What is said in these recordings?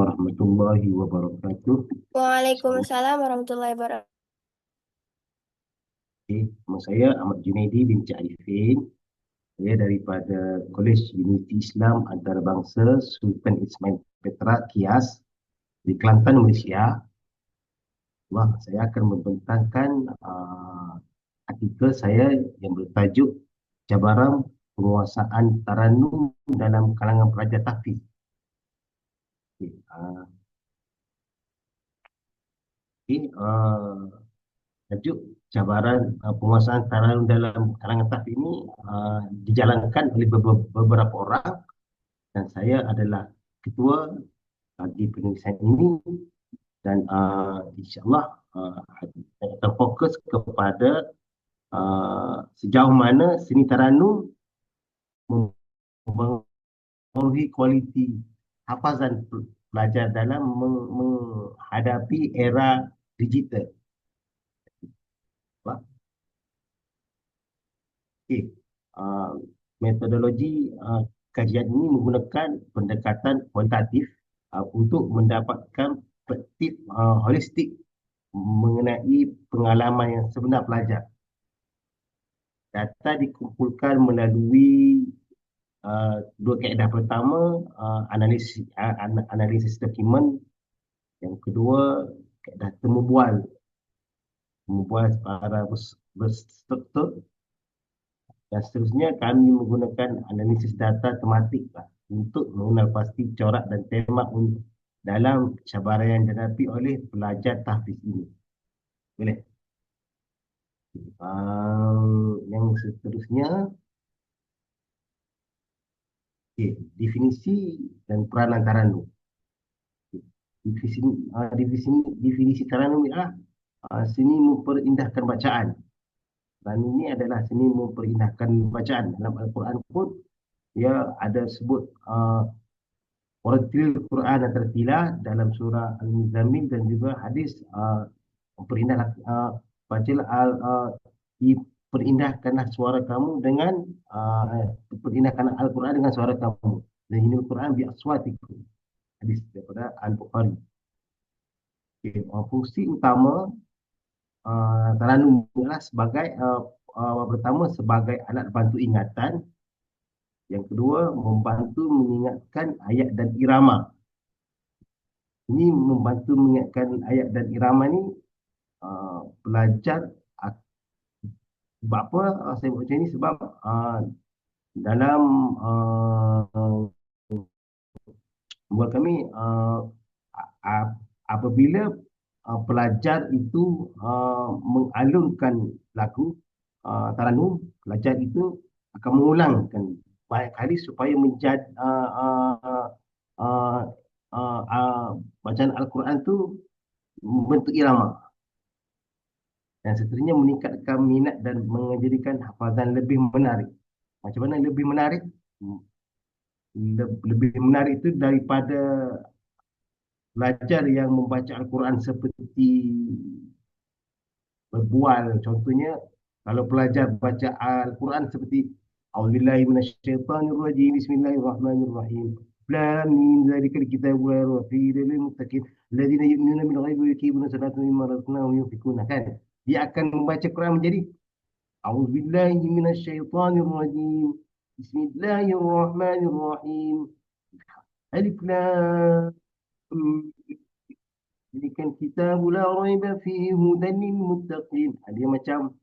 warahmatullahi wabarakatuh. Waalaikumsalam warahmatullahi wabarakatuh. Nama saya Ahmad Junaidi binti Arifin. Saya daripada Kolej Unity Islam Antarabangsa Sultan Ismail Petra Kias di Kelantan, Malaysia. Wah, saya akan membentangkan uh, artikel saya yang bertajuk Cabaran Penguasaan Taranum dalam kalangan pelajar tahfiz. Okay. Uh, okay. Uh, tajuk cabaran uh, penguasaan taranum dalam kalangan tahfiz ini uh, dijalankan oleh beberapa orang dan saya adalah ketua bagi penulisan ini dan uh, insyaAllah uh, akan fokus kepada uh, sejauh mana seni taranum memenuhi kualiti hafazan pelajar dalam menghadapi era digital. Okay. Uh, metodologi uh, kajian ini menggunakan pendekatan kualitatif uh, untuk mendapatkan perspektif uh, holistik mengenai pengalaman yang sebenar pelajar. Data dikumpulkan melalui uh, dua kaedah pertama, uh, analisis, uh, analisis dokumen. Yang kedua, kaedah temu bual. Secara berstruktur. Dan seterusnya kami menggunakan analisis data tematik lah untuk mengenal pasti corak dan tema untuk dalam cabaran yang dihadapi oleh pelajar tahfiz ini. Boleh? Uh, yang seterusnya okay. definisi dan peranan taranum. Definisi, uh, definisi, definisi taranum ialah uh, seni memperindahkan bacaan. Dan ini adalah seni memperindahkan bacaan. Dalam Al-Quran pun dia ada sebut uh, Waratil Quran dan tertilah dalam surah Al-Muzammil dan juga hadis uh, perindah uh, bacalah al uh, perindahkanlah suara kamu dengan uh, perindahkanlah Al-Quran dengan suara kamu dan ini Al-Quran bi aswatikum hadis daripada Al-Bukhari okay. uh, fungsi utama uh, taranum adalah sebagai uh, uh, pertama sebagai alat bantu ingatan yang kedua, membantu mengingatkan ayat dan irama. Ini membantu mengingatkan ayat dan irama ni uh, pelajar sebab apa? Uh, saya buat macam ni sebab uh, dalam uh, buat kami uh, apabila uh, pelajar itu uh, mengalunkan lagu uh, taranum pelajar itu akan mengulangkan banyak kali supaya menjadi uh, uh, uh, uh, uh, bacaan Al-Quran tu membentuk irama dan seterusnya meningkatkan minat dan menjadikan hafazan lebih menarik. Macam mana lebih menarik? Lebih menarik itu daripada pelajar yang membaca Al-Quran seperti berbual. Contohnya, kalau pelajar baca Al-Quran seperti A'udzubillahi minasyaitanirrajim bismillahirrahmanirrahim la min zalikal kitab wa rafi'il muttaqin alladhina yu'minuna bil ghaibi wa yuqimuna salata mimma razaqnahum yunfikuna kan dia akan membaca Quran menjadi A'udzubillahi minasyaitanirrajim. Bismillahirrahmanirrahim. Alif lam. Ini kan kitab la raiba fi hudan muttaqin. Ah, dia macam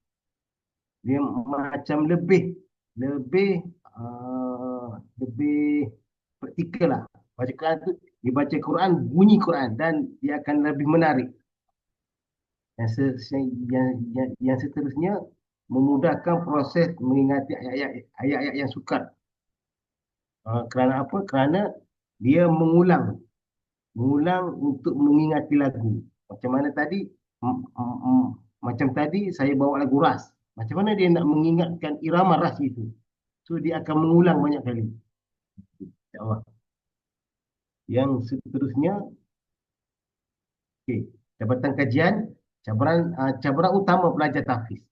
dia macam lebih lebih uh, lebih praktikal lah. Baca Quran tu dia baca Quran bunyi Quran dan dia akan lebih menarik. Yang, yang, yang, seterusnya, memudahkan proses mengingati ayat-ayat yang sukar. Uh, kerana apa? Kerana dia mengulang. Mengulang untuk mengingati lagu. Macam mana tadi? Macam tadi saya bawa lagu ras. Macam mana dia nak mengingatkan irama ras itu? So dia akan mengulang banyak kali. InsyaAllah. Yang seterusnya, okay. Jabatan kajian, cabaran, uh, cabaran utama pelajar tahfiz.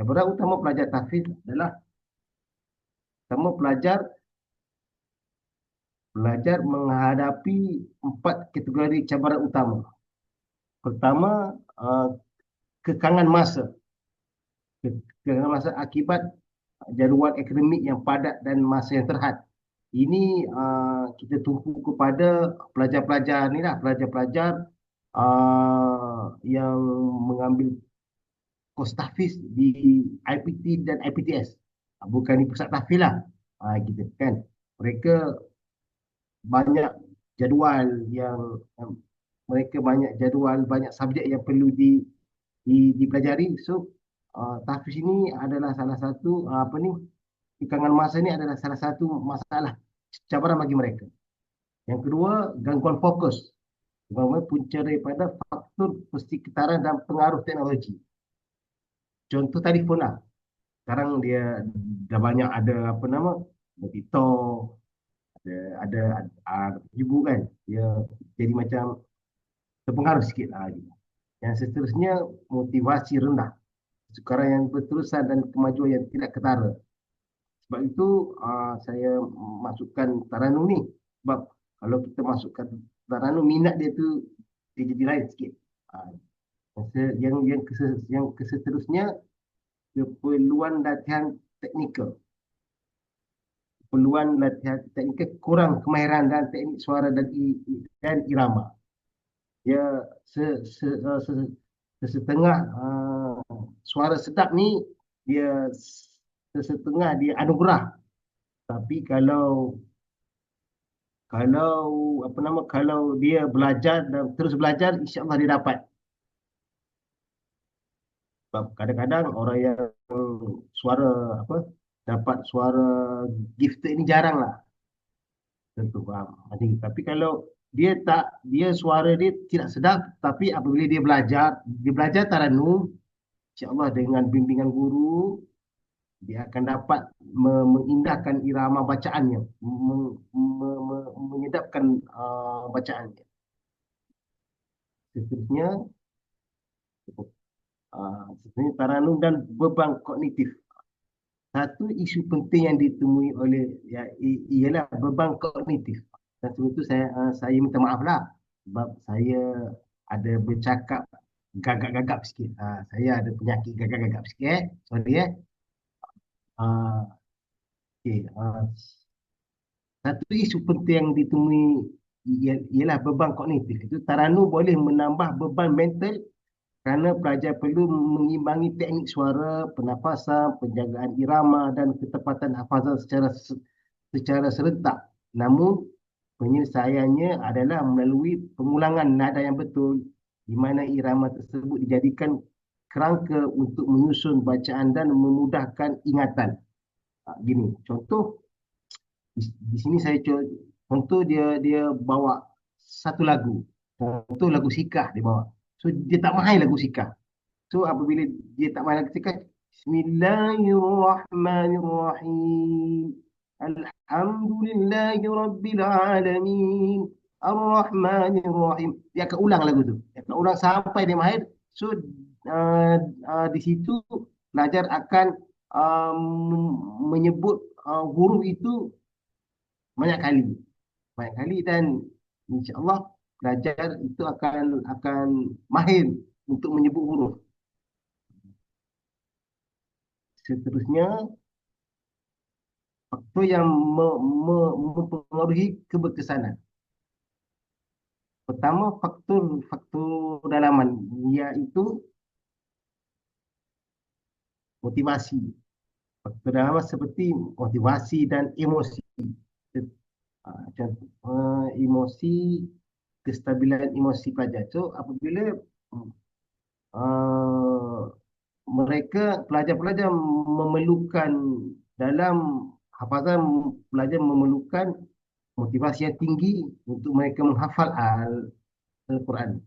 Cabaran utama pelajar tahfiz adalah pertama pelajar pelajar menghadapi empat kategori cabaran utama. Pertama, uh, kekangan masa. Kekangan masa akibat jadual akademik yang padat dan masa yang terhad. Ini uh, kita tumpu kepada pelajar-pelajar ni lah, pelajar-pelajar uh, yang mengambil kos tahfiz di IPT dan IPTS. Bukan di pusat tahfiz lah. Uh, gitu kan. Mereka banyak jadual yang um, mereka banyak jadual, banyak subjek yang perlu di, di dipelajari. So, uh, tahfiz ini adalah salah satu uh, apa ni? Ikangan masa ni adalah salah satu masalah cabaran bagi mereka. Yang kedua, gangguan fokus. Gangguan punca daripada faktor persekitaran dan pengaruh teknologi. Contoh telefon lah. Sekarang dia dah banyak ada apa nama, TikTok, ada ada uh, ibu kan dia jadi macam terpengaruh sikit lah gitu. yang seterusnya motivasi rendah sekarang yang berterusan dan kemajuan yang tidak ketara sebab itu uh, saya masukkan Taranu ni sebab kalau kita masukkan Taranu minat dia tu dia jadi lain sikit uh, yang yang kes, yang keseterusnya keperluan latihan teknikal keperluan latihan teknikal kurang kemahiran dan teknik suara dan, dan irama. Ya, se, se, uh, se, se, setengah uh, suara sedap ni dia setengah dia anugerah. Tapi kalau kalau apa nama kalau dia belajar dan terus belajar insya-Allah dia dapat. Sebab kadang-kadang orang yang suara apa dapat suara gifted ni jarang lah. Tentu faham. Tapi kalau dia tak, dia suara dia tidak sedap tapi apabila dia belajar, dia belajar taranum, insyaAllah dengan bimbingan guru, dia akan dapat me- mengindahkan irama bacaannya, menyedapkan uh, bacaannya. Seterusnya, uh, seterusnya taranum dan beban kognitif satu isu penting yang ditemui oleh ya, ialah beban kognitif. Dan itu saya uh, saya minta maaf lah sebab saya ada bercakap gagap-gagap sikit. Uh, saya ada penyakit gagap-gagap sikit. Eh. Sorry eh. Uh, okay, uh, satu isu penting yang ditemui ialah beban kognitif. Itu Taranu boleh menambah beban mental kerana pelajar perlu mengimbangi teknik suara, pernafasan, penjagaan irama dan ketepatan hafazan secara secara serentak. Namun penyelesaiannya adalah melalui pengulangan nada yang betul di mana irama tersebut dijadikan kerangka untuk menyusun bacaan dan memudahkan ingatan. Ha, gini, contoh di, sini saya contoh dia dia bawa satu lagu. Contoh lagu sikah dia bawa. So dia tak mahal lagu sikah. So apabila dia tak mahal lagu sikah, Bismillahirrahmanirrahim. Alhamdulillahi Rabbil Alamin. Ar-Rahmanirrahim. Dia akan ulang lagu tu. Dia akan ulang sampai dia mahal. So uh, uh, di situ pelajar akan um, menyebut uh, huruf itu banyak kali. Banyak kali dan insyaAllah pelajar itu akan akan mahir untuk menyebut huruf. Seterusnya, faktor yang me, me, mempengaruhi keberkesanan. Pertama, faktor faktor dalaman iaitu motivasi. Faktor dalaman seperti motivasi dan emosi. Uh, contoh, uh, emosi kestabilan emosi pelajar. So apabila uh, mereka pelajar-pelajar memerlukan dalam hafazan pelajar memerlukan motivasi yang tinggi untuk mereka menghafal Al-Quran.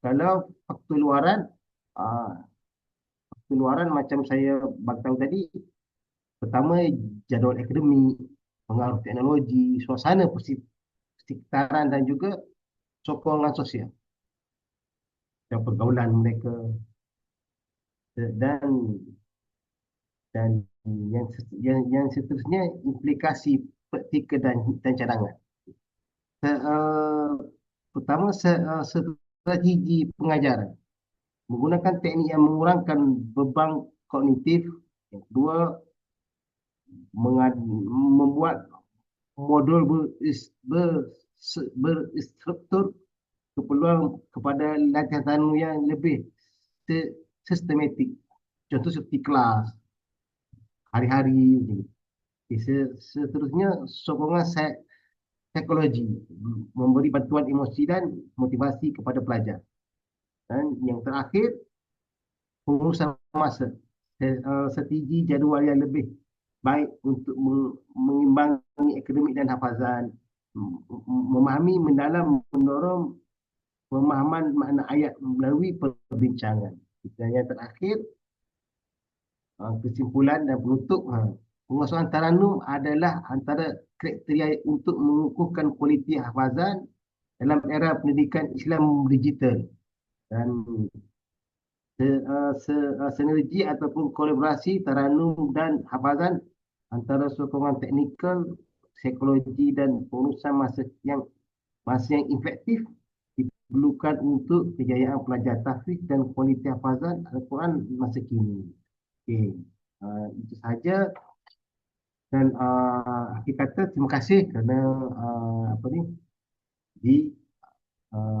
Kalau faktor luaran, faktor luaran macam saya bagi tadi, pertama jadual akademik, pengaruh teknologi, suasana persekitaran dan juga sokongan sosial dan pergaulan mereka dan dan yang yang, yang seterusnya implikasi praktikal dan dan cadangan. Se- uh, pertama se- uh, strategi pengajaran menggunakan teknik yang mengurangkan beban kognitif. Yang kedua, mengad- membuat modul berstruktur keperluan kepada latihan yang lebih sistematik. Contoh seperti kelas, hari-hari. seterusnya, sokongan psi- psikologi, memberi bantuan emosi dan motivasi kepada pelajar. Dan yang terakhir, pengurusan masa. Strategi jadual yang lebih baik untuk meng- mengimbangi akademik dan hafazan, mem- memahami, mendalam, mendorong pemahaman makna ayat melalui perbincangan. Dan yang terakhir, uh, kesimpulan dan penutup, ha, pengasuhan Taranum adalah antara kriteria untuk mengukuhkan kualiti hafazan dalam era pendidikan Islam digital dan se, uh, se, uh, sinergi ataupun kolaborasi Taranum dan hafazan antara sokongan teknikal, psikologi dan pengurusan masa yang masa yang efektif diperlukan untuk kejayaan pelajar tahfiz dan kualiti hafazan Al-Quran masa kini. Okey, uh, itu sahaja dan uh, akhir kata terima kasih kerana uh, apa ni di uh,